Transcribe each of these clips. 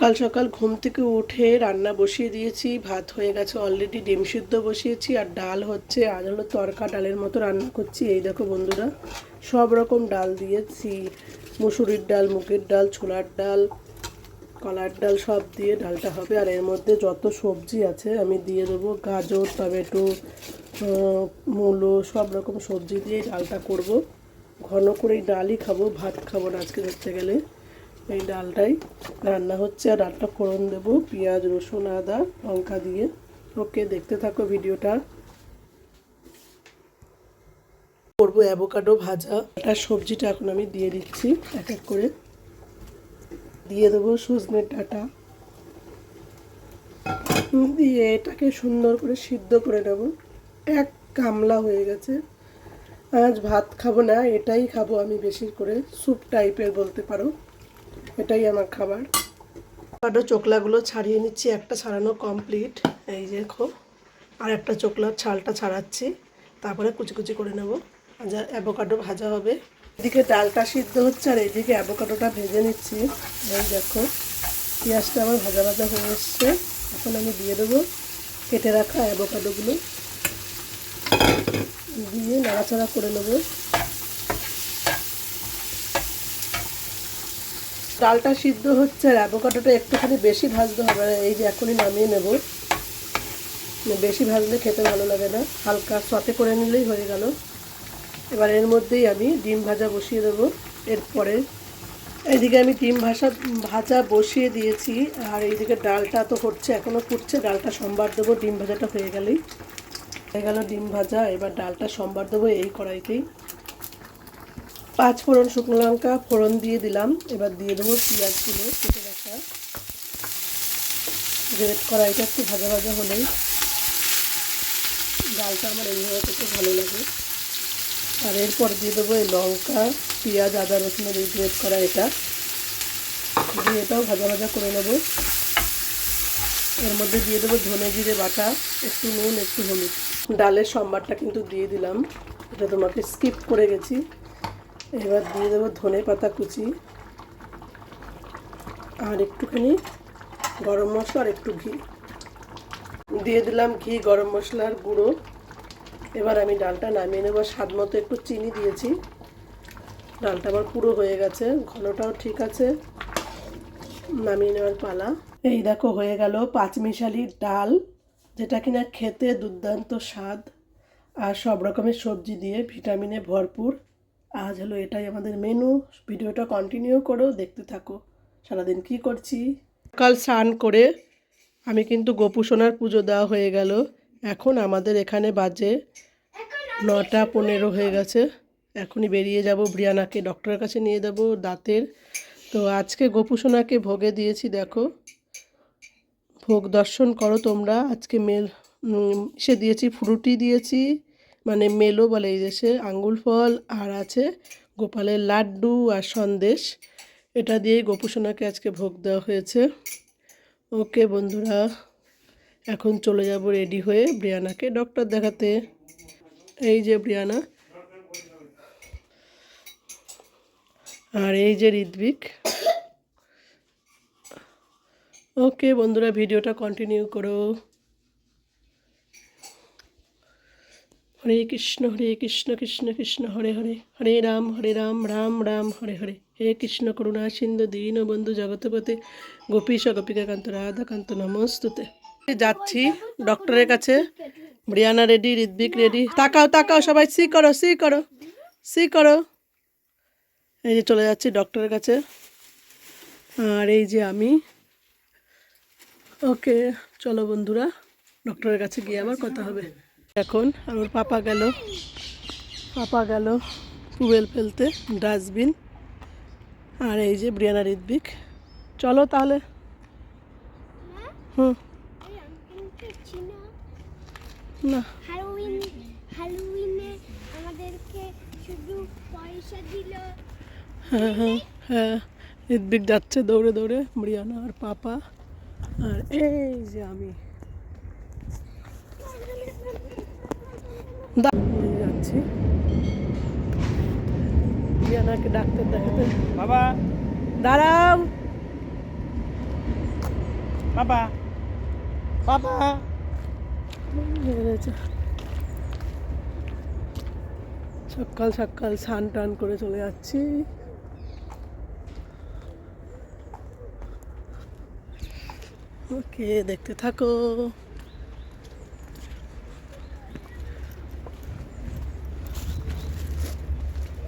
সকাল সকাল ঘুম থেকে উঠে রান্না বসিয়ে দিয়েছি। ভাত হয়ে গেছে অলরেডি ডিম সিদ্ধ বসিয়েছি আর ডাল হচ্ছে আর হলো তরকা ডালের মতো রান্না করছি। এই দেখো বন্ধুরা, সব রকম ডাল দিয়েছি। মুসুরির ডাল, মুগের ডাল, ছোলার ডাল, কলার ডাল সব দিয়ে ডালটা হবে। আর এর মধ্যে যত সবজি আছে আমি দিয়ে দেবো, গাজর, টমেটো মূলো, সব রকম সবজি দিয়ে ডালটা করব। ঘন করে ডালই খাব, ভাত খাব না আজকে ধরতে গেলে। এই ডালটাই। রান্না হচ্ছে, আর ডালটা ফোড়ন দেবো, পেঁয়াজ, রসুন, আদা, লঙ্কা দিয়ে। ওকে, দেখতে থাকো ভিডিওটা। করব অ্যাভোকাডো ভাজা। এটা সবজিটা এখন আমি দিয়ে দিচ্ছি, এক এক করে। দিয়ে দেবো সজনের ডাঁটা। দিয়ে এটাকে সুন্দর করে সিদ্ধ করে নেব। এক কামলা হয়ে গেছে। আজ ভাত খাব না, এটাই খাব আমি বেশি করে, স্যুপ টাইপের বলতে পারো। এটাই আমার খাবার। আরও চোকলাগুলো ছাড়িয়ে নিচ্ছি, একটা ছাড়ানো কমপ্লিট এই যে দেখো, আর একটা চোকলার ছালটা ছাড়াচ্ছি। তারপরে কুচি কুচি করে নেব। যা অ্যাভোকাডো ভাজা হবে। এদিকে ডালটা সিদ্ধ হচ্ছে আর এইদিকে অ্যাভোকাডোটা ভেজে নিচ্ছি। এই দেখো, পেঁয়াজটা আমার ভাজা ভাজা হয়ে এসছে। এখন আমি দিয়ে দেবো কেটে রাখা অ্যাভোকাডোগুলো দিয়ে নাড়াচাড়া করে নেব। ডালটা সিদ্ধ হচ্ছে আর অ্যাভোকাডোটা একটুখানি বেশি ভাজতে হবে এই যে এখনই নামিয়ে নেব। বেশি ভাজলে খেতে ভালো লাগে না, হালকা সতে করে নিলেই হয়ে গেল। এবার এর মধ্যেই আমি ডিম ভাজা বসিয়ে দেবো। এরপরে এইদিকে আমি ডিম ভাজা ভাজা বসিয়ে দিয়েছি, আর এইদিকে ডালটা তো হচ্ছে এখনও ফুটছে, ডালটা সোমবার দেবো, ডিম ভাজাটা হয়ে গেলেই। হয়ে গেল ডিম ভাজা, এবার ডালটা সোমবার দেবো এই কড়াইতেই। পাঁচ ফোড়ন শুকনো লঙ্কা ফোড়ন দিয়ে দিলাম। এবার দিয়ে দেবো পেঁয়াজগুলো কেটে রাখা। রেড কড়াইটা একটু ভাজা ভাজা হলেই ডালটা আমার এইভাবে খেতে ভালো লাগে। আর এরপর দিয়ে দেবো এই লঙ্কা, পেঁয়াজ, আদা রসুনের এই গ্রেট করা এটা দিয়ে এটাও ভাজা ভাজা করে নেব। এর মধ্যে দিয়ে দেবো ধনে জিরে বাটা, একটু নুন, একটু হলুদ। ডালের সম্বারটা কিন্তু দিয়ে দিলাম। এটা তোমাকে স্কিপ করে গেছি। এবার দিয়ে দেবো ধনে পাতা কুচি। আর একটুখানি গরম মশলা আর একটু ঘি। দিয়ে দিলাম ঘি, গরম মশলার গুঁড়ো। এবার আমি ডালটা নামিয়ে নেব। স্বাদ মতো একটু চিনি দিয়েছি। ডালটা আমার পুরো হয়ে গেছে, ঘনটাও ঠিক আছে। নামিয়ে নেওয়ার পালা। এই দেখো হয়ে গেল পাঁচমিশালি ডাল, যেটা কিনা খেতে দুর্দান্ত স্বাদ। আর সব রকমের সবজি দিয়ে ভিটামিনে ভরপুর। আজ হলো এটাই আমাদের মেনু ভিডিওটা কন্টিনিউ করো, দেখতে থাকো। সারাদিন কি করছি? সকাল স্নান করে আমি কিন্তু গোপুসোনার পুজো দেওয়া হয়ে গেল। এখন আমাদের এখানে বাজে নটা পনেরো হয়ে গেছে। এখনই বেরিয়ে যাব ব্রিয়ানাকে ডক্টরের কাছে নিয়ে যাব, দাঁতের। তো আজকে গোপুসোনাকে ভোগে দিয়েছি, দেখো। ভোগ দর্শন করো তোমরা। আজকে মেল সে দিয়েছি ফ্রুটি দিয়েছি। মানে মেলো বলে এই দেশে। আঙ্গুল ফল আর আছে গোপালের লাড্ডু আর সন্দেশ। এটা দিয়েই গোপুসোনাকে আজকে ভোগ দেওয়া হয়েছে। ওকে বন্ধুরা, এখন চলে যাব রেডি হয়ে ব্রিয়ানাকে ডক্টর দেখাতে। এই যে ব্রিয়ানা। আর এই যে ঋদ্বিক ওকে বন্ধুরা, ভিডিওটা কন্টিনিউ করো। হরে কৃষ্ণ হরে কৃষ্ণ কৃষ্ণ কৃষ্ণ, হরে হরে। হরে রাম হরে রাম রাম রাম, হরে হরে। হে কৃষ্ণ করুণা, সিন্ধু, দীন, বন্ধু জগতপতে গোপীশ, গোপিকাকান্ত, রাধাকান্ত, নমস্তুতে। যাচ্ছি ডক্টরের কাছে। Brianna ready Ridvik ready. তাকাও তাকাও সবাই, সি করো সি করো সি করো। এই যে চলে যাচ্ছি ডক্টরের কাছে। আর এই যে আমি। ওকে, চলো বন্ধুরা, ডক্টরের কাছে গিয়ে আবার কথা হবে। এখন। আমার পাপা গেল। পাপা গেল টুয়েল ফেলতে, ডাস্টবিন। আর এই যে ব্রিয়ানা ঋদ্বিক চলো তাহলে। হুম। না। হ্যাঁ হ্যাঁ হ্যাঁ। ঋদ্বিক যাচ্ছে দৌড়ে দৌড়ে। ব্রিয়ানা আর পাপা। আর এই যে আমি দা- এই যাচ্ছি। ডাক্তার দেখাতে। বাবা। দাঁড়াও। বাবা। বাবা। সকাল সকাল স্নান টান করে চলে যাচ্ছি। ওকে দেখতে থাকো।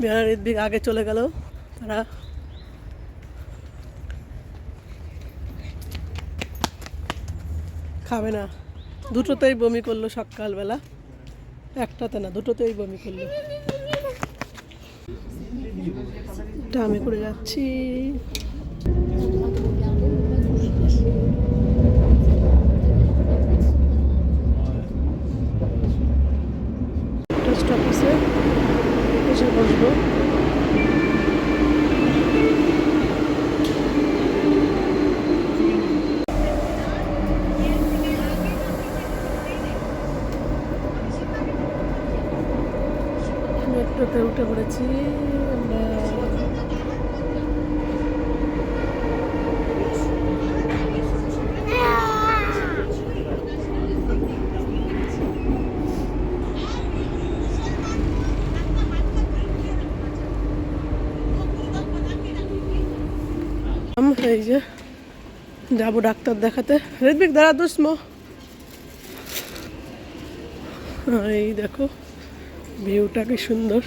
বিহারের দিক আগে চলে গেল। তারা খাবে না। দুটোতেই বমি করল সকালবেলা। একটাতে না, দুটোতেই বমি করল। আমি করে যাচ্ছি। পোস্ট অফিসে এসে বসবো। মেট্রোতে উঠে পড়েছি আমরা আম, এই যে, যাব ডাক্তার দেখাতে। ঋত্বিক, দাঁড়া দুষ্ম এই দেখো, ভিউটা কি সুন্দর।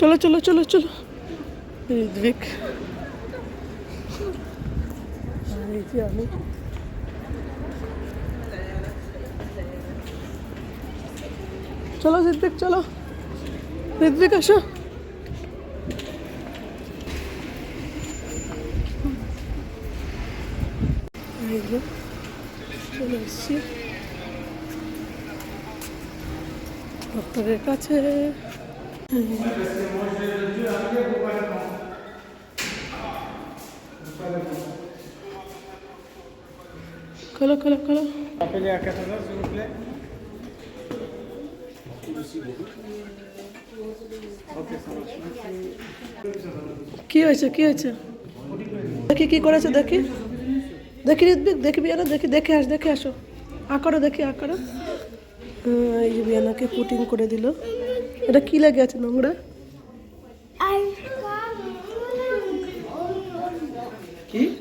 চলো চলো চলো চলো। যে আমি। চলো, ঋত্বিক চলো। ঋত্বিক, আসো। যে চলে এসছি ডক্টরের কাছে খোলো খোলো খোলো Appelez à 14h s'il vous plaît. Ok, ça marche. কি হয়েছে কি হয়েছে দেখি কি করেছে দেখি দেখি ঋত্বিক দেখি বিয়ানা দেখি দেখে আস দেখে আসো। আঁকারো দেখি আঁকারো এই যে বিয়ানাকে পুটিং করে দিল। এটা কি লেগে আছে নোংরা?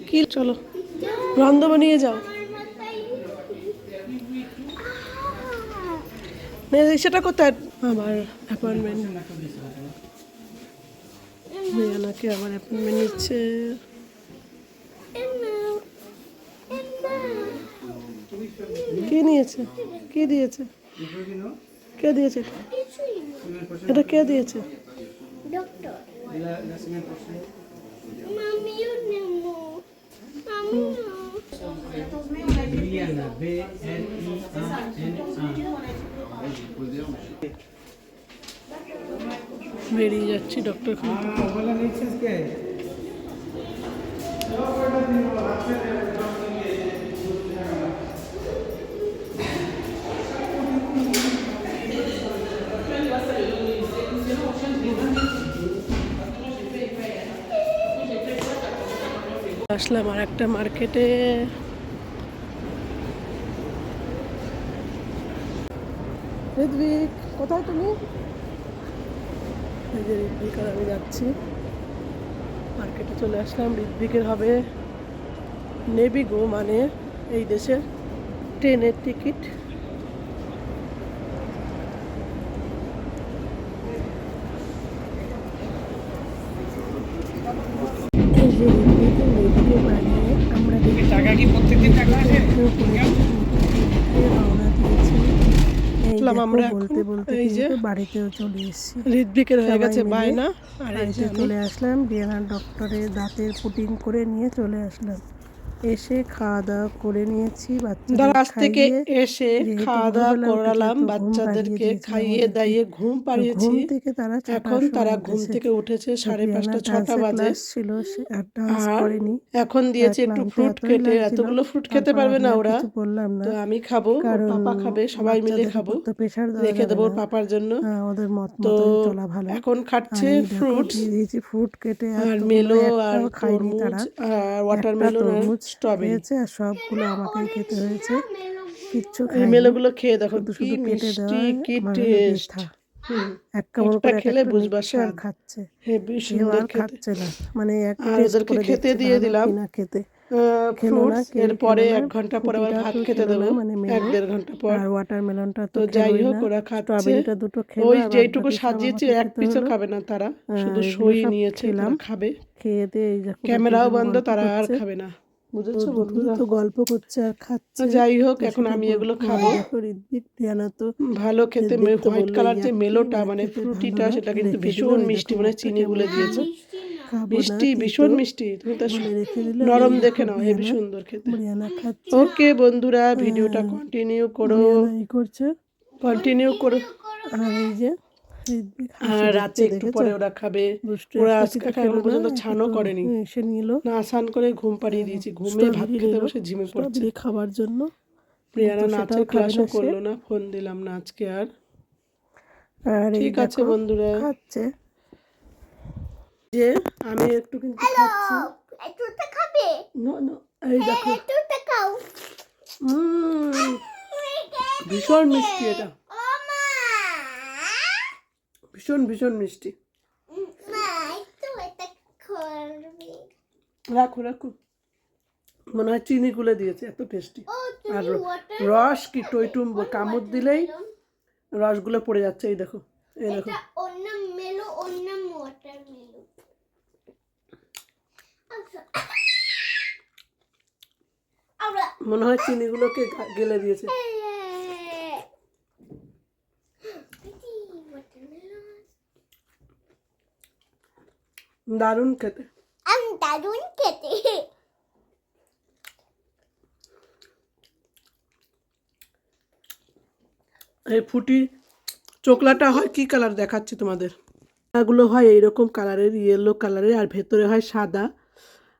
কি? চলো। রন্ধব নিয়ে যাও। সেটা কোথায় আমার অ্যাপয়েন্টমেন্ট বিয়ানাকে আমার অ্যাপয়েন্টমেন্ট নিচ্ছে। কি নিয়েছে কি দিয়েছে কে দিয়েছে এটা? কে দিয়েছে. বেরিয়ে যাচ্ছি ডক্টর খান আসলাম আর একটা মার্কেটে। ঋদ্বিক কোথায় তুমি? ঋদ্বিক আর আমি যাচ্ছি। মার্কেটে চলে আসলাম ঋদ্বিকের হবে নেবিগো মানে এই দেশের ট্রেনের টিকিট এই যে ঋদ্বিকের নেবি গো মানে আমরা টাকা কি প্রত্যেকদিন টাকা আসে আসলাম আমরা বলতে বলতে বাড়িতেও চলে এসেছি। হৃদবিকের হয়ে গেছে বায়না। আর চলে আসলাম ডিএনআর ডক্টরে দাঁতের পুটিং করে নিয়ে চলে আসলাম। এসে খাওয়া দাওয়া করে নিয়েছি বাচ্চাদের আজ থেকে এসে খাওয়া দাওয়া করালাম বাচ্চাদেরকে খাইয়ে দাইয়ে ঘুম পাড়িয়েছি। ঘুম থেকে তারা এখন তারা ঘুম থেকে উঠেছে সাড়ে পাঁচটা ছটা বাজে। ছিল করেনি। এখন দিয়েছে একটু ফ্রুট কেটে এতগুলো ফ্রুট খেতে পারবে না ওরা। বললাম না তো আমি খাব পাপা খাবে সবাই মিলে খাব। তো প্রেশার রেখে দেবো পাপার জন্য। হ্যাঁ, ওদের মত তো চলা ভালো। এখন খাচ্ছে ফ্রুট দিয়েছি ফ্রুট কেটে আর মেলো আর খায়নি তারা। আর ওয়াটারমেলন আর স্ট্রবেরি আর সবগুলো আমাকেই খেতে হয়েছে। কিচ্ছু এই মেলোগুলো খেয়ে দেখো শুধু শুধু কেটে মিষ্টি কি টেস্ট এক কামড় করে খেলে বুঝবা আর খাচ্ছে। সুন্দর খাচ্ছে না। মানে এক ওদেরকে খেতে দিয়ে দিলাম। কিনা খেতে। ফ্রুটস এরপরে এক ঘণ্টা পর আবার ভাত খেতে দেবো। মানে এক দেড় ঘণ্টা পর। আর ওয়াটারমেলনটা তো যাই হোক না। ওরা খাচ্ছে। দুটো খেলো ওই সব সাজিয়েছি এক পিসও খাবে না তারা। শুধু সই নিয়েছে খাবে। খেয়ে দিয়ে ক্যামেরাও বন্ধ তারা আর খাবে না। বুঝেছ বন্ধুরা? তো গল্প করছে আর খাচ্ছে। যাই হোক এখন আমি এগুলো খাব। রিয়ানা তো ভালো খেতে হোয়াইট কালার যে মেলোটা মানে ফ্রুটিটা সেটা কিন্তু ভীষণ মিষ্টি মানে চিনি গুলে দিয়েছে। মিষ্টি ভীষণ মিষ্টি তুমি তো দিল নরম দেখে নাও হেবি সুন্দর খেতে। ওকে বন্ধুরা ভিডিওটা কন্টিনিউ করো। করছে। কন্টিনিউ করো। আর এই যে রাতে একটু পরে ওরা খাবে। ওরা আজকে এখনও পর্যন্ত ছানও করেনি। এসে নিল। না স্নান করে ঘুম পাড়িয়ে দিয়েছি ঘুমে ভাত খেতে বসে ঝিমে পড়ছে। খাবার জন্য। প্রিয়ারা নাচের ক্লাসও করল না ফোন দিলাম না আজকে আর। আর ঠিক আছে বন্ধুরা। খাচ্ছে। যে আমি একটু কিন্তু খাচ্ছি। খাবে। No, no, এই দেখো। এতটা খাও। ভীষণ মিষ্টি এটা। ভীষণ ভীষণ মিষ্টি। রাখো রাখো। মনে হয় চিনি গুলে দিয়েছে এত টেস্টি আর রস কি টইটুম কামড় দিলেই রসগুলো পড়ে যাচ্ছে এই দেখো এই দেখো। মেলো আমরা মনে হয় চিনিগুলোকে গেলে দিয়েছে। দারুণ খেতে। আমি দারুণ খেতে। এই ফুটি চোকলাটা হয় কি কালার দেখাচ্ছি তোমাদের? এগুলো হয় এইরকম কালারের ইয়েলো কালারের আর ভেতরে হয় সাদা।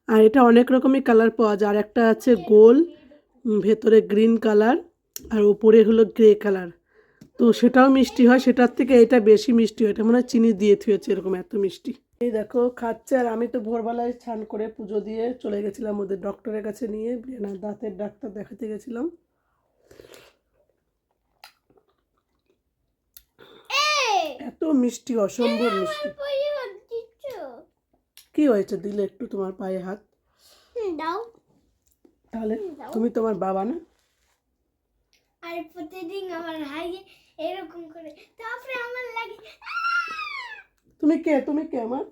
আর এটা অনেক রকমই কালার পাওয়া যায়। আর একটা আছে গোল ভেতরে গ্রিন কালার আর উপরে হলো গ্রে কালার। তো সেটাও মিষ্টি হয় সেটার থেকে এটা বেশি মিষ্টি হয়। এটা মনে হয় চিনি দিয়ে থুয়েছে এরকম এত মিষ্টি। এই দেখো খাচ্ছে আর আমি তো ভোরবেলায় স্নান করে পুজো দিয়ে চলে গেছিলাম ওদের ডক্টরের কাছে নিয়ে দাঁতের ডাক্তার দেখাতে গেছিলাম। এত মিষ্টি অসম্ভব মিষ্টি। কি হয়েছে? দিলে একটু তোমার পায়ে হাত। দাও। তাহলে তুমি তোমার বাবা না? আর প্রতিদিন আমার হাইয়ে এরকম করে তারপরে আমার লাগে তুমি কে? তুমি কে আমার?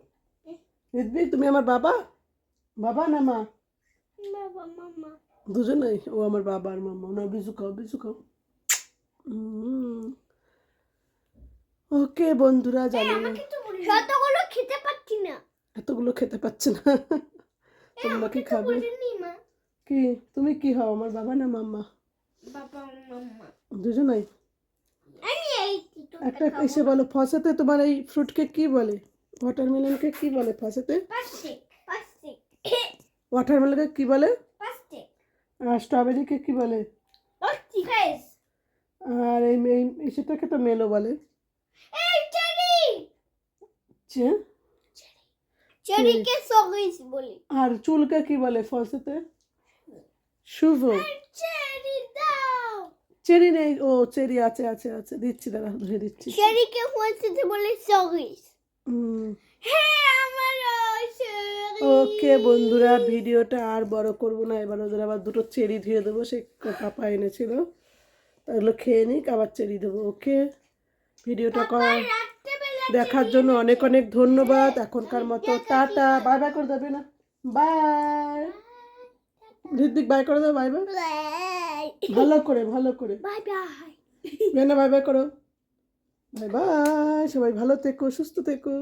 রিদ্বি তুমি আমার বাবা? বাবা না মা? দুজনেই? ও আমার বাবা আর মামা। না বিজু খাও বিজু খাও। ওকে বন্ধুরা জানি। না। যতগুলো খেতে পাচ্ছি না। এতগুলো খেতে পাচ্ছে না। তোমরা কি খাবে? কি? তুমি কি হও? আমার বাবা না মাম্মা? বাবা মামা দুজনেই? একটা এসে বলো ফসেতে তোমার এই ফ্রুটকে কি বলে? ওয়াটারমেলনকে কি বলে ফসেতে? ওয়াটারমেলনকে কি বলে? আর স্ট্রবেরিকে কি বলে? আর এই এই- সেটাকে তো মেলো বলে। চেরিকে সগিস বলি। আর চুলকে কি বলে ফসেতে? শুভ। চেরি চেরি নেই ও চেরি আছে আছে আছে দিচ্ছি দাদা ধরে দিচ্ছি। চেরিকে ফলসিতে বলে সগিস হুম। হ্যাঁ ওকে বন্ধুরা ভিডিওটা আর বড় করব না এবার ওদের আবার দুটো চেরি ধুয়ে দেবো সে পাপা এনেছিল। ওগুলো খেয়ে নিক আবার চেরি দেবো ওকে? ভিডিওটা কর দেখার জন্য অনেক অনেক ধন্যবাদ। এখনকার মতো টাটা বাই বাই করে দেবে না। বাই। ঋদ্বিক বাই করে দাও বাই বাই ভালো করে ভালো করে। বাই বাই বেনা বাই বাই করো। বাই বাই সবাই ভালো থেকো সুস্থ থেকো।